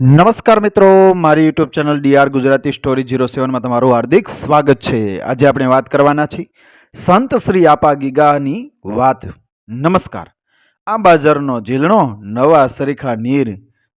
નમસ્કાર મિત્રો, મારી YouTube channel DR Gujarati story zero સેવનમાં તમારું હાર્દિક સ્વાગત છે. આજે આપણે વાત કરવાના છીએ સંત શ્રી આપા ગીગાની વાત. નમસ્કાર. આ બાજરનો ઝીલણો, નવા સરીખા નીર,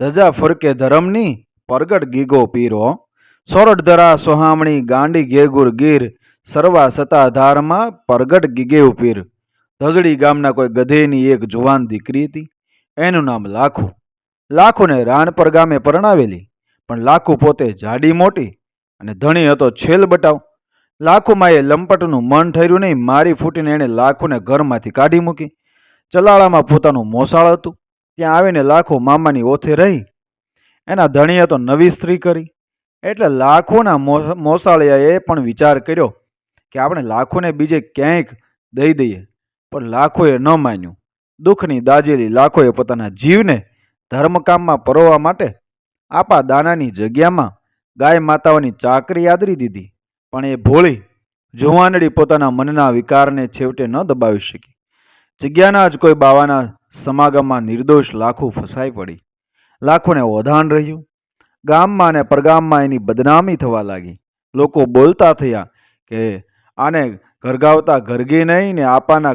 ધજા ફરકે ધરમની પરગટ ગીગો પીરો, સોરઠ ધરા સોહામણી ગાંડી ગેગુર ગીર, સર્વા સતા ધારમાં પરગટ ગીગે ઉપીર. ધજડી ગામના કોઈ ગધેની એક જુવાન દીકરી હતી. એનું નામ લાખુ. લાખુને રાણપર ગામે પરણાવેલી. પણ લાખુ પોતે જાડી મોટી અને ધણી હતો છેલ બટાવ. લાખુમાં એ લંપટનું મન ઠર્યું નહીં, મારી ફૂટીને એણે લાખુને ઘરમાંથી કાઢી મૂકી. ચલાળામાં પોતાનું મોસાળ હતું. ત્યાં આવીને લાખો મામાની ઓથે રહી. એના ધણીએ તો નવી સ્ત્રી કરી. એટલે લાખોના મોસાળિયાએ પણ વિચાર કર્યો કે આપણે લાખોને બીજે ક્યાંક દઈ દઈએ. પણ લાખોએ ન માન્યું. દુઃખની દાજેલી લાખોએ પોતાના જીવને ધર્મકામમાં પરોવા માટે આપા દાનાની જગ્યામાં ગાય માતાઓની ચાકરી આદરી દીધી. પણ એ ભોળી જુવાનડી પોતાના મનના વિકારને છેવટે ન દબાવી શકી. જગ્યાના જ કોઈ બાવાના સમાગમમાં નિર્દોષ લાખો ફસાઈ પડી. લાખોને ઓધાણ રહ્યું. ગામમાં અને પરગામમાં એની બદનામી થવા લાગી. લોકો બોલતા થયા કે આને ઘરગાવતા ઘરગી નહીં ને આપાના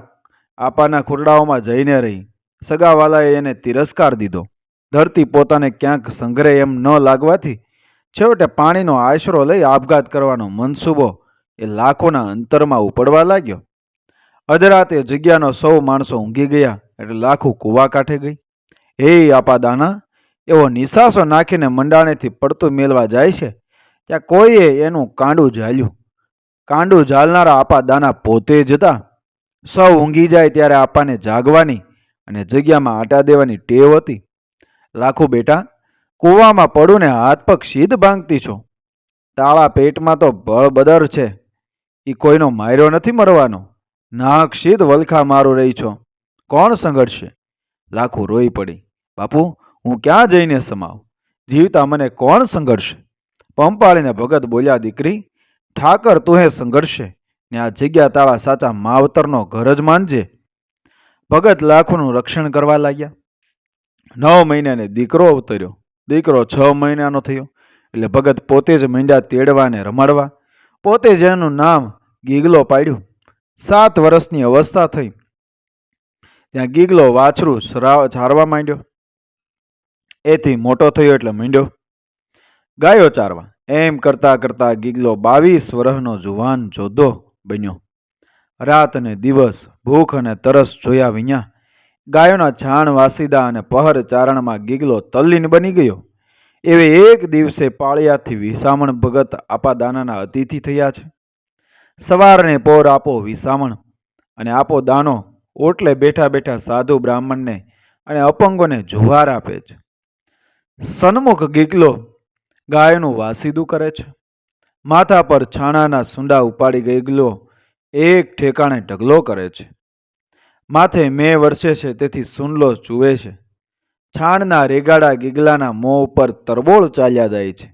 આપાના ખુરડાઓમાં જઈને રહી. સગાવાલાએ એને તિરસ્કાર દીધો. ધરતી પોતાને ક્યાંક સંગ્રહે એમ ન લાગવાથી છેવટે પાણીનો આશરો લઈ આપઘાત કરવાનો મનસૂબો એ લાખોના અંતરમાં ઉપડવા લાગ્યો. અધરાતે જગ્યાનો સૌ માણસો ઊંઘી ગયા એટલે લાખો કૂવા કાંઠે ગઈ. હે આપા દાના એવો નિશાસો નાખીને મંડાણેથી પડતું મેળવા જાય છે ત્યાં કોઈએ એનું કાંડું ઝાલ્યું. કાંડું ઝાલનારા આપા દાના પોતે જતા સૌ ઊંઘી જાય ત્યારે આપાને જાગવાની અને જગ્યામાં આટા દેવાની ટેવ હતી. લાખો બેટા, કૂવામાં પડું ને હાથ પગ સીધ ભાંગતી છો. તાળા પેટમાં તો બળબદર છે. એ કોઈનો માર્યો નથી મરવાનો. નાક સીધ વલખા મારું રહી છો. કોણ સંઘર્ષે? લાખું રોઈ પડી. બાપુ, હું ક્યાં જઈને સમાવ? જીવતા મને કોણ સંઘર્ષે? પંપાળીને ભગત બોલ્યા, દીકરી, ઠાકર તું હે સંઘર્ષે. ને આ જગ્યા તારા સાચા માવતરનો ઘર જ માનજે. ભગત લાખોનું રક્ષણ કરવા લાગ્યા. નવ મહિનાને દીકરો અવતર્યો. દીકરો છ મહિનાનો થયો. એટલે ભગત પોતે જ મીંડા તેડવા ને રમાડવા. પોતે જ એનું નામ ગીગલો પાડ્યું. સાત વર્ષની અવસ્થા થઈ. ત્યાં ગીગલો વાછરું સરાવ- ચારવા માંડ્યો. એથી મોટો થયો એટલે મીંડ્યો. ગાયો ચારવા. એમ કરતા કરતા ગીગલો બાવીસ વર્ષનો જુવાન જોધો બન્યો. રાત અને દિવસ ભૂખ અને તરસ જોયા વિના ગાયોના છાણ, વાસીદા અને પહર ચારણમાં ગીગલો તલ્લીન બની ગયો. એવે એક દિવસે પાળિયાથી વિસામણ ભગત આપા દાનાના અતિથિ થયા છે. સવારને પોર આપો વિસામણ અને આપો દાનો, ઓટલે બેઠા બેઠા સાધુ બ્રાહ્મણને અને અપંગોને જુવાર આપે છે. સન્મુખ ગીગલો ગાયનું વાસીદું કરે છે. માથા પર છાણાના સુંડા ઉપાડી ગીગલો એક ઠેકાણે ઢગલો કરે છે. માથે મેં વરસે છે, તેથી સુનલો ચૂવે છે. છાણના રેગાડા ગીગલાના મોં ઉપર તરબોળ ચાલ્યા જાય છે.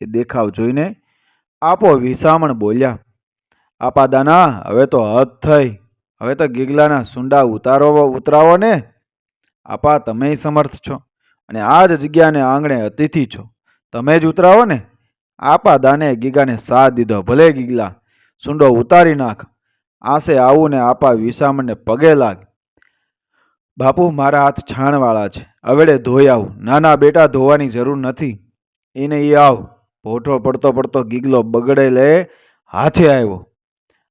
એ દેખાવ જોઈને આપો વિસામણ બોલ્યા, આપા દાના, હવે તો હદ થઈ. હવે તો ગીગલાના સુંડા ઉતારો, ઉતરાવો ને. આપા, તમે સમર્થ છો અને આ જ જગ્યાને આંગણે અતિથિ છો. તમે જ ઉતરાવો ને. આપા દાને ગીગાને સાથ દીધો, ભલે ગીગલા, સુંડો ઉતારી નાખ. આસે આવું ને આપા વિસામણને પગે લાગ. બાપુ, મારા હાથ છાણવાળા છે. અવેડે ધોઈ આવું. ના ના બેટા ધોવાની જરૂર નથી. એને એ આવ. ભોઠો પડતો પડતો ગીગલો બગડે લે હાથે આવ્યો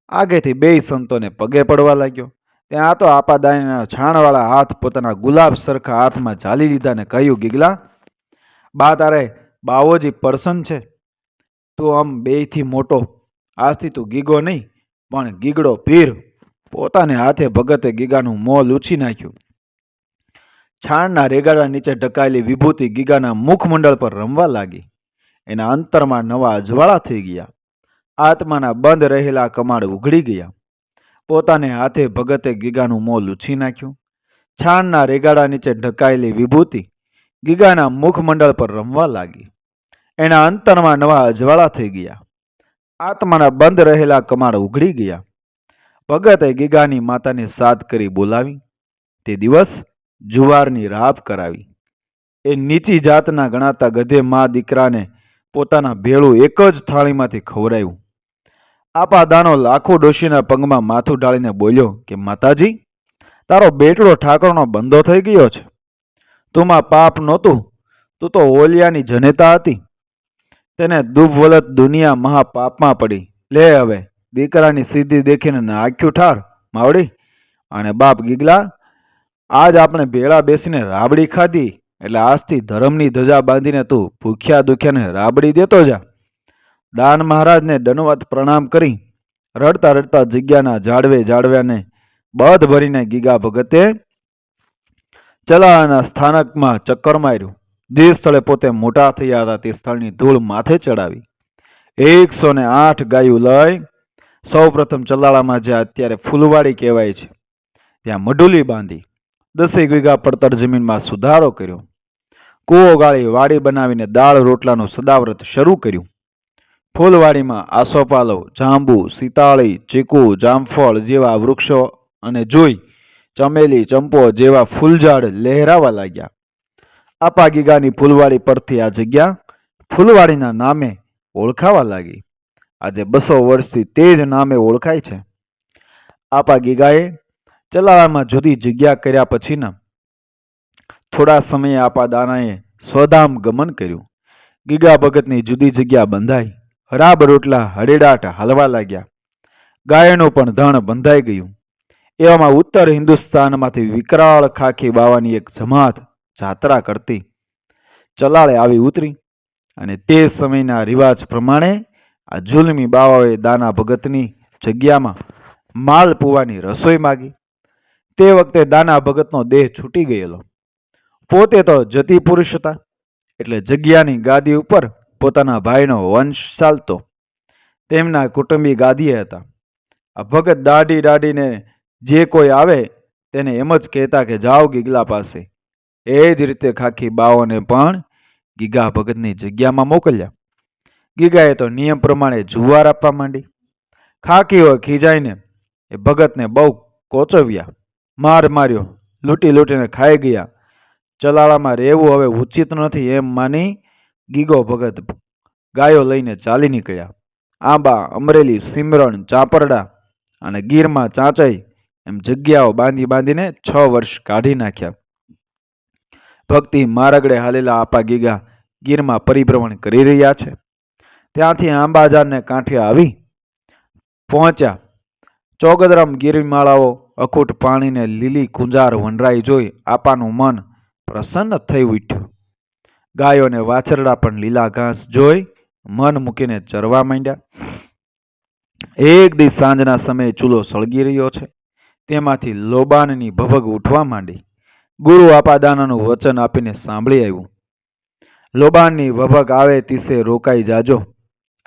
આગેથી બેય સંતોને પગે પડવા લાગ્યો. ત્યાં તો આપા દાનીના છાણવાળા હાથ પોતાના ગુલાબ સરખા હાથમાં ઝાલી લીધા ને કહ્યું, ગીગલા, બા તારે બાવોજી પર્સન છે. તું આમ બેયથી મોટો. આજથી તું ગીગો નહીં. પણ ગીગડો પીર પોતાને હાથે ભગતે ગીગાનું મોં લૂછી નાખ્યું. છાણના રેગાડા નીચે ઢકાયેલી વિભૂતિ ગીગાના મુખમંડળ પર રમવા લાગી. એના અંતરમાં નવા અજવાળા થઈ ગયા. આત્માના બંધ રહેલા કમાડ ઉઘડી ગયા. પોતાને હાથે ભગતે ગીગાનું મોં લૂછી નાખ્યું. છાણના રેગાડા નીચે ઢકાયેલી વિભૂતિ ગીગાના મુખમંડળ પર રમવા લાગી. એના અંતરમાં નવા અજવાળા થઈ ગયા. આત્માના બંધ રહેલા કમાડ ઉઘડી ગયા. ભગતે ગીગાની માતાને સાથ કરી બોલાવી. તે દિવસ જુવારની રાપ કરાવી. એ નીચી જાતના ગણાતા ગધે મા દીકરાને પોતાના ભેળું એક જ થાળીમાંથી ખવડાયું. આપા દાનો લાખો ડોશીના પગમાં માથું ઢાળીને બોલ્યો કે, માતાજી, તારો બેટલો ઠાકરનો બંધો થઈ ગયો છે. તુંમાં પાપ નહોતું. તું તો ઓલિયાની જનેતા હતી. તેને દુભવલત દુનિયા મહાપાપમાં પડી. લે હવે, દીકરાની સીધી દેખીને નાખ્યું ઠાર, માવડી. અને બાપ ગીગલા, આજ આપણે ભેળા બેસીને રાબડી ખાધી, એટલે આજથી ધર્મની ધજા બાંધીને તું ભૂખ્યા દુખ્યાને રાબડી દેતો જા. દાન મહારાજને દનવત પ્રણામ કરી. રડતા રડતા જગ્યાના જાડવે જાડવ્યાને બધ ભરીને ગીગા ભગતે ચલાના સ્થાનકમાં ચક્કર માર્યું. જે સ્થળે પોતે મોટા થયા હતા તે સ્થળની ધૂળ માથે ચડાવી. એકસો ને આઠ ગાયું લઈ સૌ પ્રથમ ચલાળામાં જે અત્યારે ફૂલવાડી કહેવાય છે, ત્યાં મઢુલી બાંધી દસેક વીઘા પડતર જમીનમાં સુધારો કર્યો. કૂવો ગાળી વાડી બનાવીને દાળ રોટલાનું સદાવ્રત શરૂ કર્યું. ફૂલવાડીમાં આસોપાલવ જાંબુ સીતાળી ચીકુ, જામફળ જેવા વૃક્ષો અને જોઈ ચમેલી, ચંપો જેવા ફૂલઝાડ લહેરાવા લાગ્યા. આપા ગીગાની ફૂલવાડી પરથી આ જગ્યા ફૂલવાડીના નામે ઓળખાવા લાગી. આજે બસો વર્ષથી તે જ નામે ઓળખાય છે. આપા ગીગાએ ચલાળામાં જુદી જગ્યા કર્યા પછીના થોડા સમયે આપા દાનાએ સ્વધામ ગમન કર્યું. ગીગા ભગતની જુદી જગ્યા બંધાઈ. રાબ રોટલા હડેડાટ હાલવા લાગ્યા. ગાયનું પણ ધણ બંધાઈ ગયું. એવામાં ઉત્તર હિન્દુસ્તાનમાંથી વિકરાળ ખાખી બાવાની એક જમાત જાત્રા કરતી. ચલાળે આવી ઉતરી અને તે સમયના રિવાજ પ્રમાણે આ જુલમી બાવાએ દાના ભગતની જગ્યામાં માલ પુવાની રસોઈ માગી. તે વખતે દાના ભગતનો દેહ છૂટી ગયેલો. પોતે તો જતી પુરુષ હતા, એટલે જગ્યાની ગાદી ઉપર પોતાના ભાઈનો વંશ ચાલતો. તેમના કુટુંબી ગાદીએ હતા. આ ભગત દાઢી દાઢીને જે કોઈ આવે તેને એમ જ કહેતા કે જાઓ ગીગલા પાસે. એ જ રીતે ખાખી બાઓને પણ ગીગા ભગતની જગ્યામાં મોકલ્યા. ગીગાએ તો નિયમ પ્રમાણે જુવાર આપવા માંડી. ખાકીઓ ખીજાઈને એ ભગતને બહુ કોચવ્યા. માર માર્યો, લૂંટી લૂંટીને ખાઈ ગયા. ચલાળામાં રહેવું હવે ઉચિત નથી એમ માની ગીગો ભગત ગાયો લઈને ચાલી નીકળ્યા. આંબા, અમરેલી, સિમરણ, ચાપરડા અને ગીરમાં ચાંચાઈ એમ જગ્યાઓ બાંધી બાંધીને છ વર્ષ કાઢી નાખ્યા. ભક્તિ મારગડે હાલેલા આપા ગીગા ગીરમાં પરિભ્રમણ કરી રહ્યા છે. ત્યાંથી આંબાજારને કાંઠે આવી પહોંચ્યા. ચોગદરામ ગીરમાળાઓ અખૂટ પાણીને લીલી કુંજાર વનરાઈ જોઈ આપાનું મન પ્રસન્ન થઈ ઉઠ્યું. ગાયોને વાછરડા પણ લીલા ઘાસ જોઈ મન મૂકીને ચરવા માંડ્યા. એક દિવસ સાંજના સમયે ચૂલો સળગી રહ્યો છે. તેમાંથી લોબાનની ભભગ ઉઠવા માંડી. ગુરુ આપાદાનાનું વચન આપીને સાંભળી આવ્યું. લોબાણની વભક આવે તીસે રોકાઈ જાજો.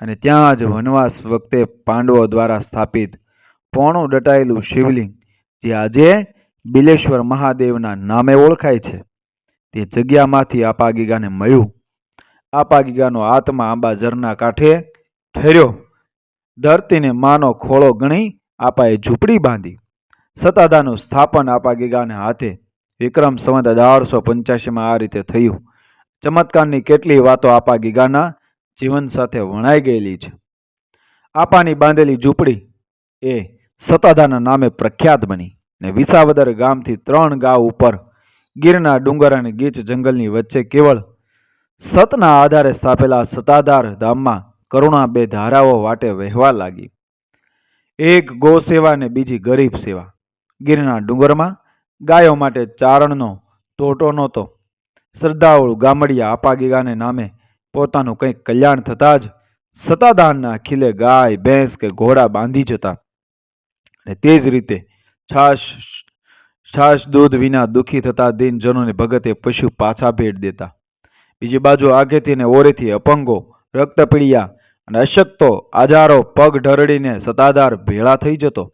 અને ત્યાં જ વનવાસ વખતે પાંડવો દ્વારા સ્થાપિત પોણું દટાયેલું શિવલિંગ, જે આજે બિલેશ્વર મહાદેવના નામે ઓળખાય છે. તે જગ્યામાંથી આપાગીગાને મળ્યું. આપાગીગાનો આત્મા આંબા ઝરના કાંઠે ઠેર્યો. ધરતીને માનો ખોળો ગણી આપાએ ઝૂંપડી બાંધી. સતાદાનું સ્થાપન આપાગીગાને હાથે વિક્રમ સંવત અઢારસો પંચ્યાસીમાં આ રીતે થયું. ચમત્કારની કેટલી વાતો આપા ગીગાના જીવન સાથે વણાઈ ગયેલી છે. આપાની બાંધેલી ઝૂંપડી એ સતાધાના નામે પ્રખ્યાત બની ને વિસાવદર ગામથી ત્રણ ગાંવ ઉપર ગીરના ડુંગર અને ગીચ જંગલની વચ્ચે કેવળ સતના આધારે સ્થાપેલા સતાધાર ધામમાં કરુણા બે ધારાઓ વાટે વહેવા લાગી. એક ગો સેવા ને બીજી ગરીબ સેવા. ગીરના ડુંગરમાં ગાયો માટે ચારણનો ટોટો નહોતો. શ્રદ્ધાળુ ગામડિયા અપાગીગાને નામે પોતાનું કંઈક કલ્યાણ થતાં જ સતાદાનના ખીલે ગાય, ભેંસ કે ઘોડા બાંધી જતા અને તે જ રીતે છાશ છાશ દૂધ વિના દુઃખી થતા દિનજનોને ભગતે પશુ પાછા ભેટ દેતા. બીજી બાજુ આગેથી ને ઓરેથી અપંગો રક્તપીડિયા અને અશક્તો આજારો પગ ઢરડીને સતાધાર ભેળા થઈ જતો.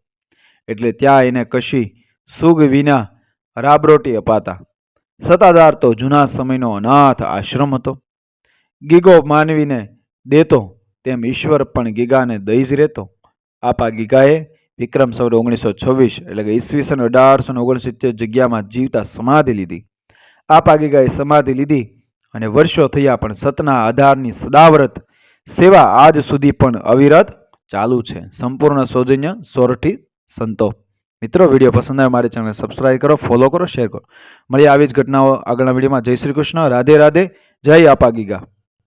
એટલે ત્યાં એને કશી સુગ વિના રાબરોટી અપાતા. સતાધાર તો જૂના સમયનો અનાથ આશ્રમ હતો. ગીગો માનવીને દેતો તેમ ઈશ્વર પણ ગીગાને દઈ જ રહેતો. આપા ગીગાએ વિક્રમ સૌર ઓગણીસો છવ્વીસ એટલે કે ઈસવીસન અઢારસો ઓગણસિત્તેર જગ્યામાં જીવતા સમાધિ લીધી. આપા ગીગાએ સમાધિ લીધી અને વર્ષો થયા પણ સતના આધારની સદાવ્રત સેવા આજ સુધી પણ અવિરત ચાલુ છે. સંપૂર્ણ સૌજન્ય સોરઠી સંતો. મિત્રો, વીડિયો પસંદ આવે મારી ચેનલ સબસ્ક્રાઈબ કરો ફોલો કરો શેર કરો. મળીએ આવી જ ઘટનાઓ આગળના વિડીયોમાં. જય શ્રી કૃષ્ણ. રાધે રાધે. જય આપા ગીગા.